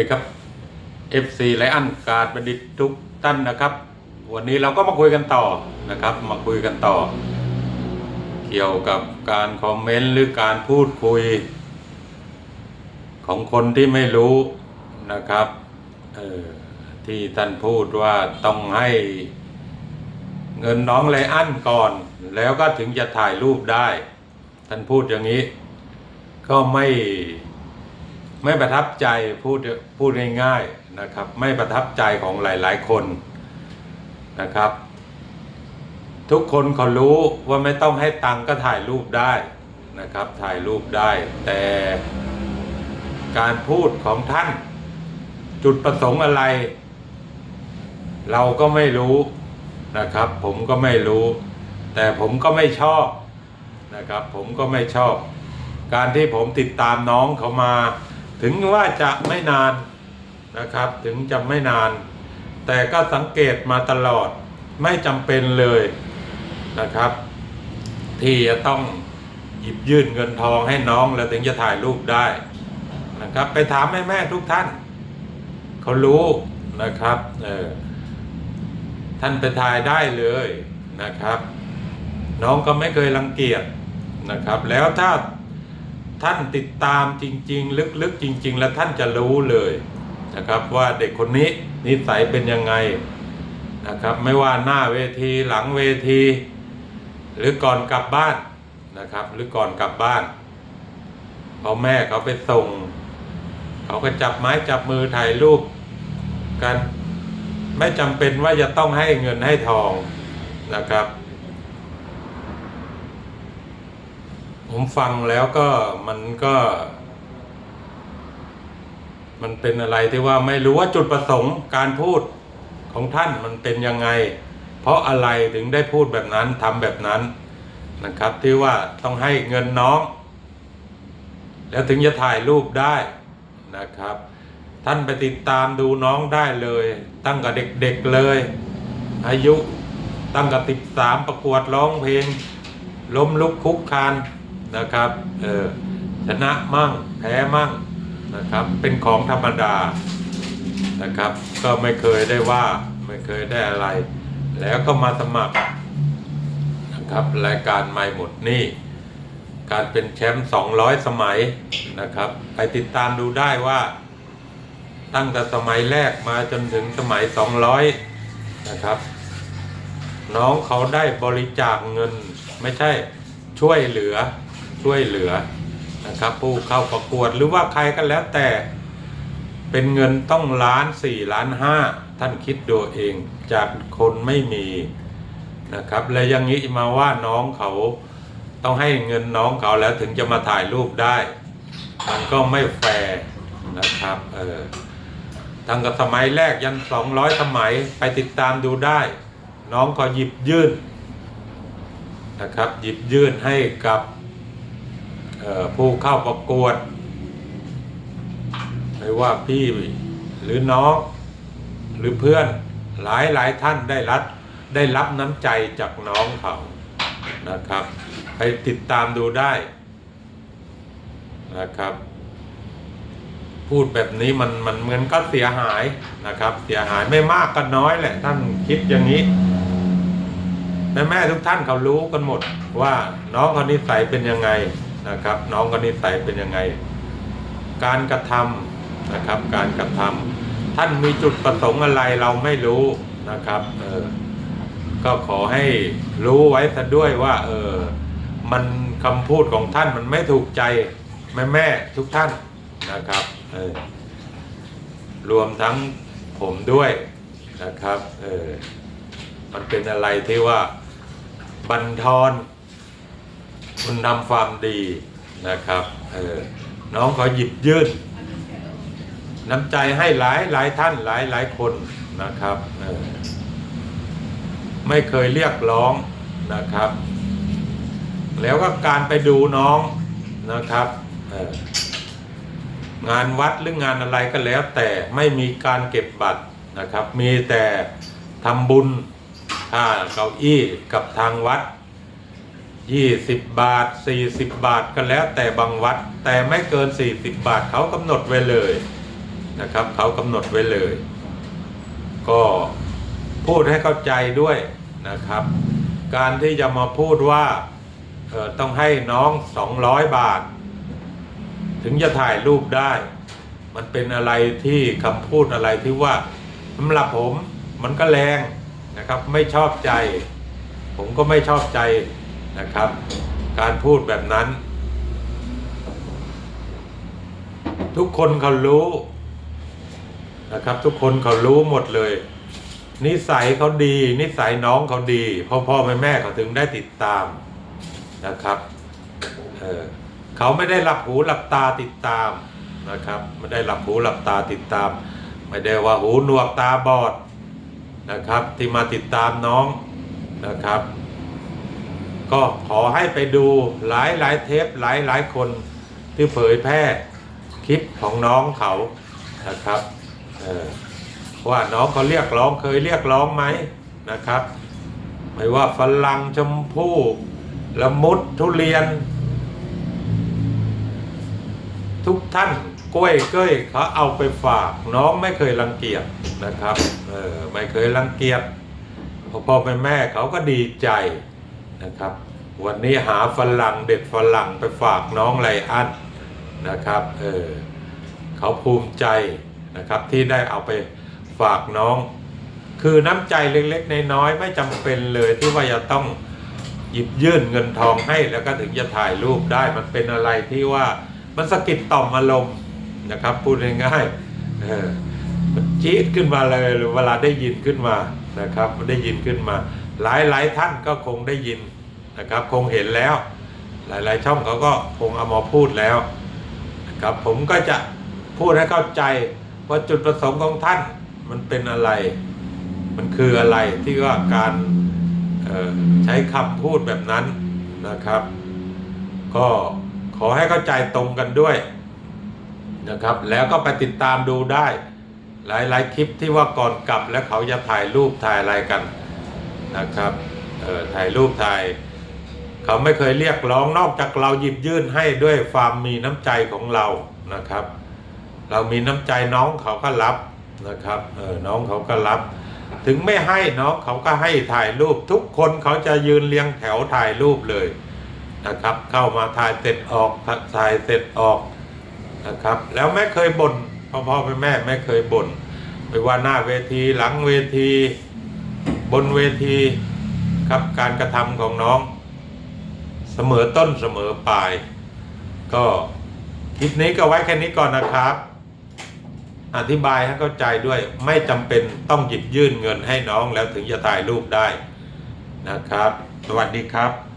ดีครับ FC ไลอันการบัณฑิตทุกท่านนะครับ วันนี้เราก็มาคุยกันต่อนะครับ มาคุยกันต่อ เกี่ยวกับการคอมเมนต์หรือการพูดคุย ของคนที่ไม่รู้นะครับเออที่ท่านพูดว่าต้องให้เงินน้องไลอันก่อน แล้วก็ถึงจะถ่ายรูปได้ ท่านพูดอย่างนี้ ก็ไม่ ไม่ประทับใจพูดพูดง่ายๆนะครับ ไม่ประทับใจของหลายๆคนนะครับ ทุกคนเขารู้ว่าไม่ต้องให้ตังก็ถ่ายรูปได้นะครับ ถ่ายรูปได้ แต่การพูดของท่าน จุดประสงค์อะไร เราก็ไม่รู้นะครับ ผมก็ไม่รู้ แต่ผมก็ไม่ชอบนะครับ ผมก็ไม่ชอบ การที่ผมติดตามน้องเขามา ถึงว่าจะไม่นานนะครับ ถึงจะไม่นาน แต่ก็สังเกตมาตลอดไม่จำเป็นเลยนะครับ ที่จะต้องหยิบยื่นเงินทองให้น้องแล้วถึงจะถ่ายรูปได้นะครับ ไปถามแม่แม่ทุกท่านเขารู้นะครับเออท่านไปถ่ายได้เลยนะครับ น้องก็ไม่เคยรังเกียจนะครับ แล้วถ้า ท่านติดตามจริง ๆ ลึกๆจริง ๆ แล้วท่านจะรู้เลยนะครับว่าเด็กคนนี้นิสัยเป็นยังไงนะครับไม่ว่าหน้าเวทีหลังเวที หรือก่อนกลับบ้านนะครับ หรือก่อนกลับบ้านพอแม่เขาไปส่ง เขาก็จับไม้จับมือถ่ายรูปกัน ไม่จำเป็นว่าจะต้องให้เงินให้ทองนะครับ ผมฟังแล้วก็มันก็ มันเป็นอะไรที่ว่าไม่รู้ว่าจุดประสงค์การพูดของท่านมันเป็นยังไง เพราะอะไรถึงได้พูดแบบนั้นทำแบบนั้นนะครับ ที่ว่าต้องให้เงินน้อง แล้วถึงจะถ่ายรูปได้นะครับ ท่านไปติดตามดูน้องได้เลย ตั้งกับเด็กๆเลย อายุตั้งกับติดสามประกวดร้องเพลงล้มลุกคุกคาน นะครับเออชนะมั่งแพ้มั่งนะครับเป็นของธรรมดานะครับ ก็ไม่เคยได้ว่าไม่เคยได้อะไร แล้วก็มาสมัครนะครับรายการไม่หมดนี่การเป็นแชมป์200 สมัยนะครับ ไปติดตามดูได้ว่าตั้งแต่สมัยแรกมาจนถึงสมัย 200 นะครับ น้องเขาได้บริจาคเงินไม่ใช่ช่วยเหลือ ช่วยเหลือนะครับผู้เข้าประกวดหรือว่าใครก็แล้วแต่เป็นเงินต้องล้านสี่ล้านห้าท่านคิดดูเองจากคนไม่มีนะครับและยังนี้มาว่าน้องเขาต้องให้เงินน้องเขาแล้วถึงจะมาถ่ายรูปได้ มันก็ไม่แฟร์นะครับเออทั้งกับสมัยแรกยันสองร้อยสมัยไปติดตามดูได้ น้องก็หยิบยื่นนะครับหยิบยื่นให้กับ ผู้เข้าประกวด ไม่ว่าพี่หรือน้องหรือเพื่อนหลายหลายท่านได้รับได้รับน้ำใจจากน้องเขานะครับ ไปติดตามดูได้นะครับ พูดแบบนี้มันมันเหมือนก็เสียหายนะครับ เสียหายไม่มากก็น้อยแหละท่านคิดอย่างนี้แม่แม่ๆทุกท่านเขารู้กันหมดว่าน้องคนนิสัยเป็นยังไง นะครับ น้องคนนิสัยเป็นยังไง การกระทำนะครับ การกระทำท่านมีจุดประสงค์อะไรเราไม่รู้นะครับเออก็ขอให้รู้ไว้ซะด้วยว่า เออมันคำพูดของท่านมันไม่ถูกใจแม่แม่ๆทุกท่านนะครับเออรวมทั้งผมด้วยนะครับเออมันเป็นอะไรที่ว่าบันทอน คุณทำความดีนะครับเออน้องขาหยิบยื่นน้ำใจให้หลายหลายท่านหลายหลายคนนะครับเออไม่เคยเรียกร้องนะครับ แล้วก็การไปดูน้องนะครับเอองานวัดหรืองานอะไรก็แล้วแต่ไม่มีการเก็บบัตรนะครับ มีแต่ทำบุญค่าเก้าอี้กับทางวัด 20 บาท 40 บาทก็แล้วแต่บางวัด แต่ไม่เกิน 40 บาทเขากำหนดไว้เลยนะครับเขากำหนดไว้เลย ก็พูดให้เข้าใจด้วยนะครับ การที่จะมาพูดว่าต้องให้น้อง 200 บาท ถึงจะถ่ายรูปได้ มันเป็นอะไรที่คำพูดอะไรที่ว่าสำหรับผมมันก็แรงนะครับไม่ชอบใจ ผมก็ไม่ชอบใจ นะครับ การพูดแบบนั้น ทุกคนเขารู้นะครับ ทุกคนเขารู้หมดเลย นิสัยเขาดี นิสัยน้องเขาดีพ่อพ่อแม่แม่เขาถึงได้ติดตามนะครับเออเขาไม่ได้หลับหูหลับตาติดตามนะครับไม่ได้หลับหูหลับตาติดตาม ไม่ได้ว่าหูหนวกตาบอดนะครับ ที่มาติดตามน้องนะครับ ก็ขอให้ไปดูหลายหลายเทปหลายหลายคนที่เผยแพร่คลิปของน้องเขานะครับว่าน้องเขาเรียกร้องเคยเรียกร้องไหมนะครับ ไม่ว่าฝรั่งชมพู่ละมุดทุเรียน ทุกท่านกล้วยเก้ยเขาเอาไปฝากน้องไม่เคยรังเกียจนะครับเออไม่เคยรังเกียจพ่อพ่อแม่แม่เขาก็ดีใจ นะครับ วันนี้หาฝรั่งเด็ดฝรั่งไปฝากน้องไลอันนะครับเออเขาภูมิใจนะครับที่ได้เอาไปฝากน้อง คือน้ำใจเล็กๆน้อยๆไม่จำเป็นเลยที่ว่าจะต้องหยิบยื่นเงินทองให้แล้วก็ถึงจะถ่ายรูปได้มันเป็นอะไรที่ว่ามันสะกิดต่อมอารมณ์นะครับพูดง่ายๆเออมันจี๊ดขึ้นมาเลยเวลาได้ยินขึ้นมานะครับได้ยินขึ้นมา หลายๆท่านก็คงได้ยินนะครับคงเห็นแล้ว หลาย ๆ ช่องเขาก็คงเอามาพูดแล้วนะครับผมก็จะพูดให้เข้าใจว่าจุดประสงค์ของท่านมันเป็นอะไร มันคืออะไรที่ว่าการใช้คำพูดแบบนั้นนะครับ ก็ขอให้เข้าใจตรงกันด้วยนะครับ แล้วก็ไปติดตามดูได้ หลาย ๆ คลิปที่ว่าก่อนกลับแล้วเขาจะถ่ายรูปถ่ายอะไรกัน นะครับถ่ายรูปถ่ายเขาไม่เคยเรียกร้องนอกจากเราหยิบยื่นให้ด้วยความมีน้ำใจของเรานะครับ เรามีน้ำใจน้องเขาก็รับนะครับเออน้องเขาก็รับ ถึงไม่ให้น้องเขาก็ให้ถ่ายรูปทุกคนเขาจะยืนเรียงแถวถ่ายรูปเลยนะครับ เข้ามาถ่ายเสร็จออกถ่ายเสร็จออกนะครับ แล้วไม่เคยบน่นพ่อพ่อแม่แม่ไม่เคยบน่นไม่ว่าหน้าเวทีหลังเวที บนเวทีครับการกระทำของน้อง เสมอต้นเสมอปลาย ก็คลิปนี้ก็ไว้แค่นี้ก่อนนะครับ อธิบายให้เข้าใจด้วยไม่จำเป็นต้องหยิบยื่นเงินให้น้องแล้วถึงจะถ่ายรูปได้นะครับ สวัสดีครับ